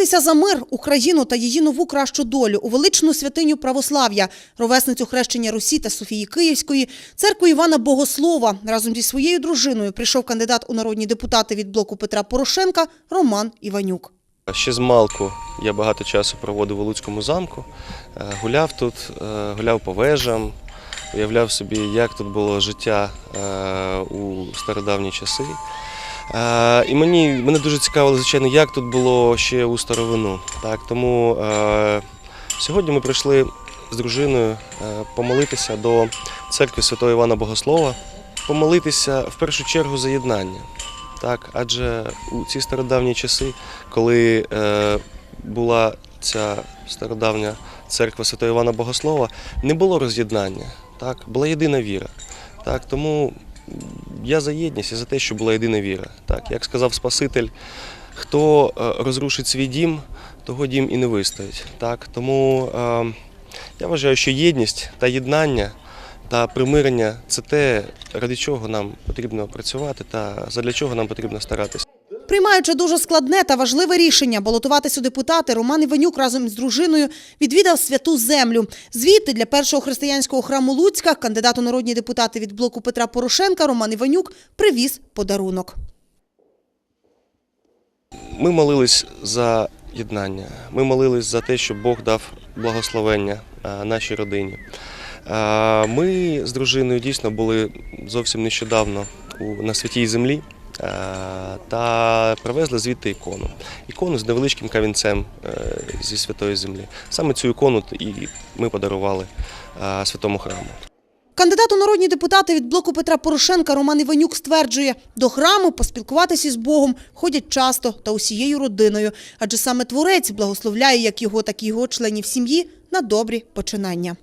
Помолитися за мир, Україну та її нову кращу долю у величну святиню православ'я, ровесницю хрещення Русі та Софії Київської, церкву Івана Богослова разом зі своєю дружиною прийшов кандидат у народні депутати від блоку Петра Порошенка Роман Іванюк. Ще з малку я багато часу проводив у Луцькому замку, е, гуляв тут, е, гуляв по вежам, уявляв собі, як тут було життя е, у стародавні часи. І мені, мене дуже цікавило, звичайно, як тут було ще у старовину. Так, тому сьогодні ми прийшли з дружиною помолитися до церкви Святого Івана Богослова, помолитися в першу чергу за єднання. Так, адже у ці стародавні часи, коли е, була ця стародавня церква Святого Івана Богослова, не було роз'єднання. Так, була єдина віра. Так, тому я за єдність і за те, що була єдина віра. Так, як сказав Спаситель, хто е, розрушить свій дім, того дім і не вистоїть. Так, тому е, я вважаю, що єдність та єднання та примирення це те, ради чого нам потрібно працювати та задля чого нам потрібно старатися. Приймаючи дуже складне та важливе рішення балотуватися у депутати, Роман Іванюк разом із дружиною відвідав святу землю. Звідти для першого християнського храму Луцька кандидат у народні депутати від блоку Петра Порошенка Роман Іванюк привіз подарунок. Ми молились за єднання. Ми молились за те, щоб Бог дав благословення е, нашій родині. Е, Ми з дружиною дійсно були зовсім нещодавно на святій землі е, та привезли звідти ікону. Ікону з невеличким камінцем е, зі святої землі. Саме цю ікону і ми подарували е, святому храму. Кандидат у народні депутати від блоку Петра Порошенка Роман Іванюк стверджує, до храму поспілкуватися із Богом ходять часто та усією родиною, адже саме творець благословляє як його, так і його членів сім'ї на добрі починання.